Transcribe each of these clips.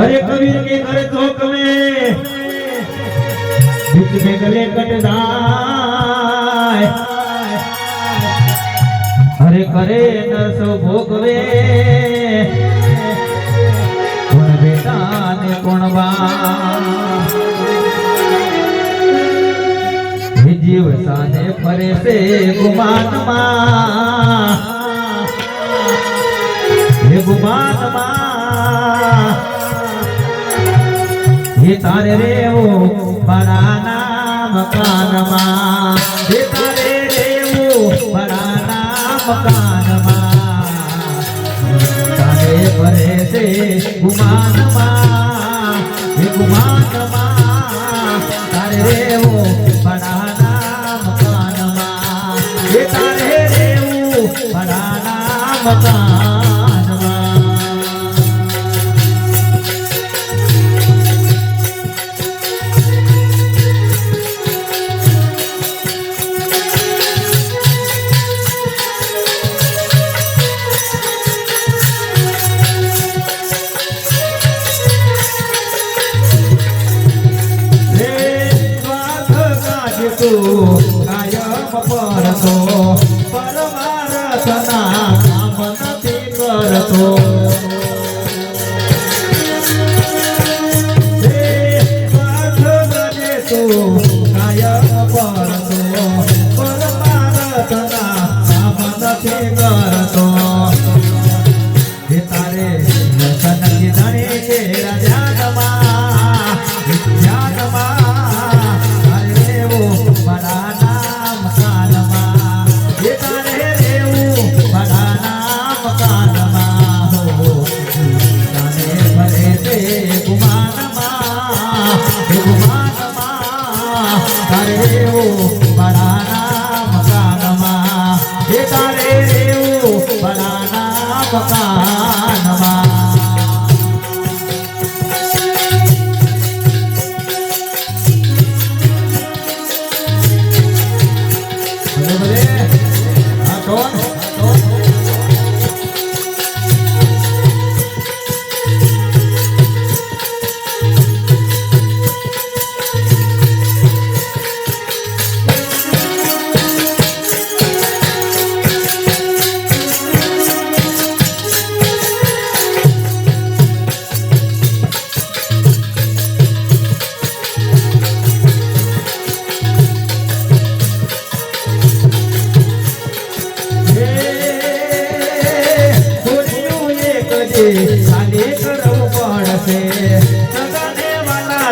हरे कबीर के कर चौक में बीच में गले कटदाय हरे करे नरसो भोगवे कौन बेटा ने कौन જીવ સાને ફરે છે ગુમાનમાં ગુમાનમાં હે તારે રેવું પરાના મકાનમાં. હે તારે રેવું પરાના મકાનમાં. તારે ભરે છે ગુમાનમાં. તું કાયમ કામ નથી કરતો. देवो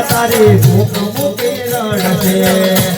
તારી ભૂખ મૂકી રણ છે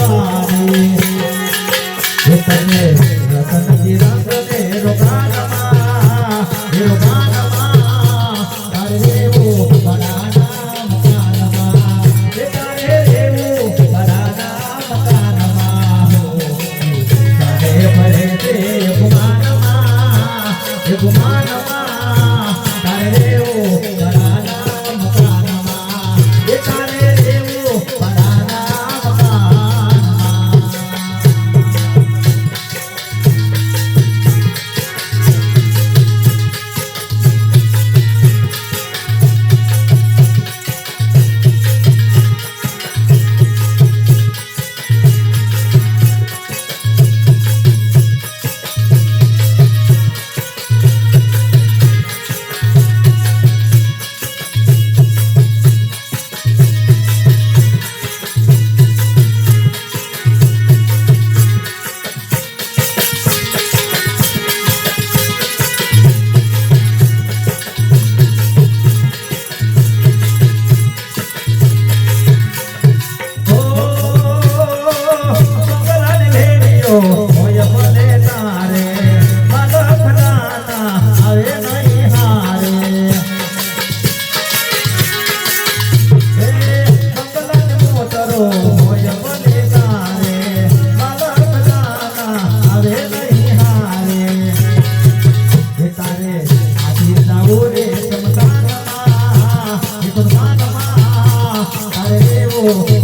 રેવો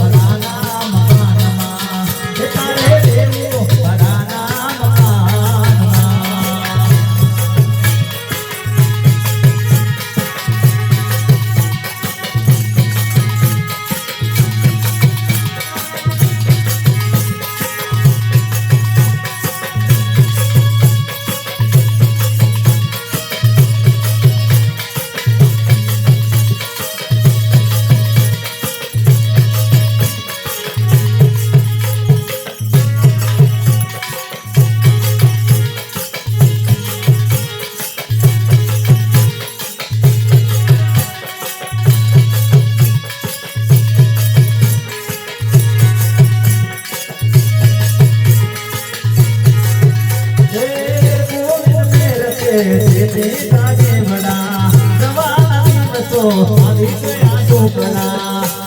બોલીએ